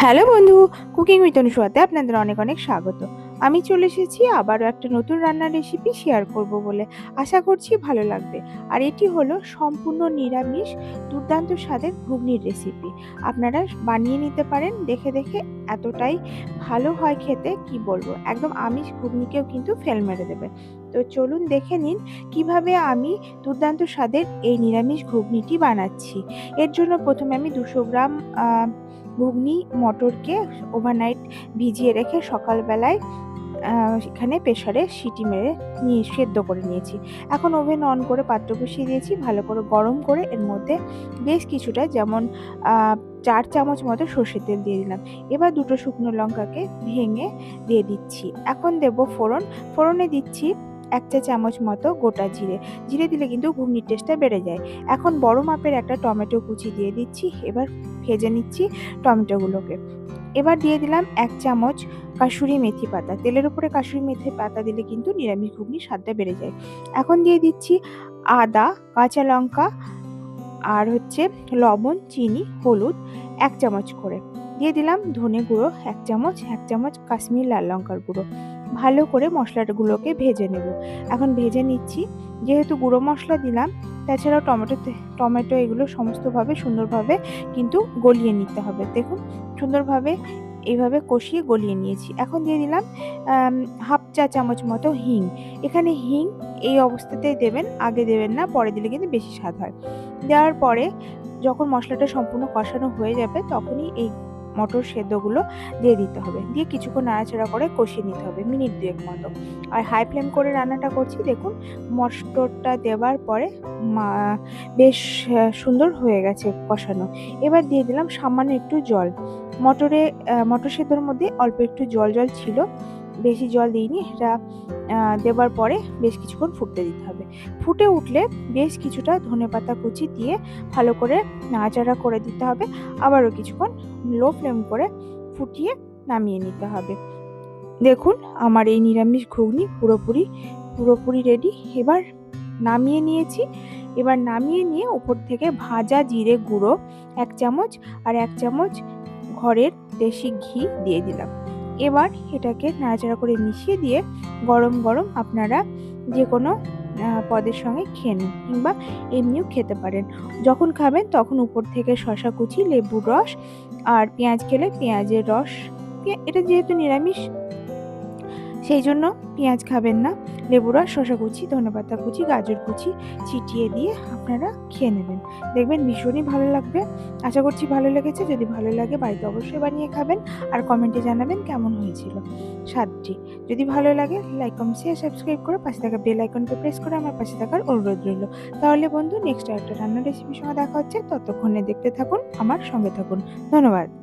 Hello বন্ধু cooking with অনুসুয়াতে আপনাদের অনেক অনেক স্বাগত। আমি চলে এসেছি আবারও একটা নতুন রান্নার রেসিপি শেয়ার করব বলে আশা করছি ভালো লাগবে। আর এটি হলো সম্পূর্ণ নিরামিষ, দুর্দান্ত স্বাদের ঘুগনির রেসিপি আপনারা বানিয়ে নিতে পারেন, দেখে দেখে এতটাই ভালো হয় খেতে, কি বলব? একদম আমিষ ঘুগনিকেও কিন্তু ফেল মেরে দেবে। তো চলুন দেখে নিন কীভাবে আমি দুর্দান্ত স্বাদের এই নিরামিষ ঘুগনিটি বানাচ্ছি। এর জন্য প্রথমে আমি দুশো গ্রাম ঘুগনি, মটরকে ওভারনাইট ভিজিয়ে রেখে সকালবেলায় এখানে প্রেশারে সিটি মেরে নিয়ে সেদ্ধ করে নিয়েছি। এখন ওভেন অন করে পাত্র বসিয়ে দিয়েছি, ভালো করে গরম করে এর মধ্যে বেশ কিছুটা যেমন চার চামচ মতো সর্ষের তেল দিয়ে দিলাম। এবার দুটো শুকনো লঙ্কাকে ভেঙে দিয়ে দিচ্ছি। এখন দেব ফোড়ন। ফোড়নে দিচ্ছি এক চা চামচ মতো গোটা জিরে। জিরে দিলে কিন্তু ঘুগনির টেস্টটা বেড়ে যায়। এখন বড় মাপের একটা টমেটো কুচি দিয়ে দিচ্ছি, এবার ভেজে নিচ্ছি টমেটোগুলোকে। এবার দিয়ে দিলাম এক চামচ কাসুরি মেথি পাতা। তেলের উপরে কাসুরি মেথি পাতা দিলে কিন্তু নিরামিষ ঘুগনি স্বাদটা বেড়ে যায়। এখন দিয়ে দিচ্ছি আদা, কাঁচা লঙ্কা আর হচ্ছে লবণ, চিনি, হলুদ এক চামচ করে। দিয়ে দিলাম ধনে গুঁড়ো এক চামচ এক চামচ কাশ্মীর লাল লঙ্কার গুঁড়ো। ভালো করে মশলাগুলোকে ভেজে নেব। এখন ভেজে নিচ্ছি। যেহেতু গুঁড়ো মশলা দিলাম, তাছাড়াও টমেটো টমেটো এগুলো সমস্তভাবে সুন্দরভাবে কিন্তু গলিয়ে নিতে হবে। দেখুন, সুন্দরভাবে এইভাবে কষিয়ে গলিয়ে নিয়েছি। এখন দিয়ে দিলাম হাফ চা চামচ মতো হিং। এখানে হিং এই অবস্থাতেই দেবেন, আগে দেবেন না, পরে দিলে কিন্তু বেশি স্বাদ হয়। দেওয়ার পরে যখন মশলাটা সম্পূর্ণ কষানো হয়ে যাবে, তখনই এই মটর সেদ্ধগুলো দিয়ে দিতে হবে। দিয়ে কিছুক্ষণ নাড়াচাড়া করে কষিয়ে নিতে হবে মিনিট দুয়েক মতো। আর হাই ফ্লেম করে রান্নাটা করছি, দেখুন মটরটা দেওয়ার পরে বেশ সুন্দর হয়ে গেছে কষানো। এবার দিয়ে দিলাম সামান্য একটু জল। মটরে মটর সেদ্ধর মধ্যে অল্প একটু জল জল ছিল, বেশি জল দিইনি। এটা দেওয়ার পরে বেশ কিছুক্ষণ ফুটতে দিতে হবে। ফুটে উঠলে বেশ কিছুটা ধনেপাতা কুচি দিয়ে ভালো করে নাড়াচাড়া করে দিতে হবে। আবারও কিছুক্ষণ লো ফ্লেম করে ফুটিয়ে নামিয়ে নিতে হবে। দেখুন, আমার এই নিরামিষ ঘুগনি পুরোপুরি পুরোপুরি রেডি এবার নামিয়ে নিয়েছি। এবার নামিয়ে নিয়ে উপর থেকে ভাজা জিরে গুঁড়ো এক চামচ আর এক চামচ ঘরের দেশি ঘি দিয়ে দিলাম। এবার এটাকে নাড়াচাড়া করে মিশিয়ে দিয়ে গরম গরম আপনারা যে কোনো পদের সঙ্গে খেয়ে নিন কিংবা এমনিও খেতে পারেন। যখন খাবেন তখন উপর থেকে শশা কুচি, লেবুর রস আর পেঁয়াজ খেলে পেঁয়াজের রস। এটা যেহেতু নিরামিষ সেই জন্য পেঁয়াজ খাবেন না, লেবু রস শশা কুচি, ধনেপাতা কুচি, গাজর কুচি ছিটিয়ে দিয়ে আপনারা খেয়ে নেবেন। দেখবেন ভীষণই ভালো লাগবে। আশা করছি ভালো লেগেছে। যদি ভালো লাগে বাড়িতে অবশ্যই বানিয়ে খাবেন আর কমেন্টে জানাবেন কেমন হয়েছিল স্বাদটি। যদি ভালো লাগে লাইক কমেন্ট শেয়ার সাবস্ক্রাইব করে পাশে থাকা বেল আইকনকে প্রেস করে আমার পাশে থাকার অনুরোধ রইল। তাহলে বন্ধু নেক্সট একটা রান্নার রেসিপির সঙ্গে দেখা হচ্ছে। ততক্ষণে দেখতে থাকুন, আমার সঙ্গে থাকুন। ধন্যবাদ।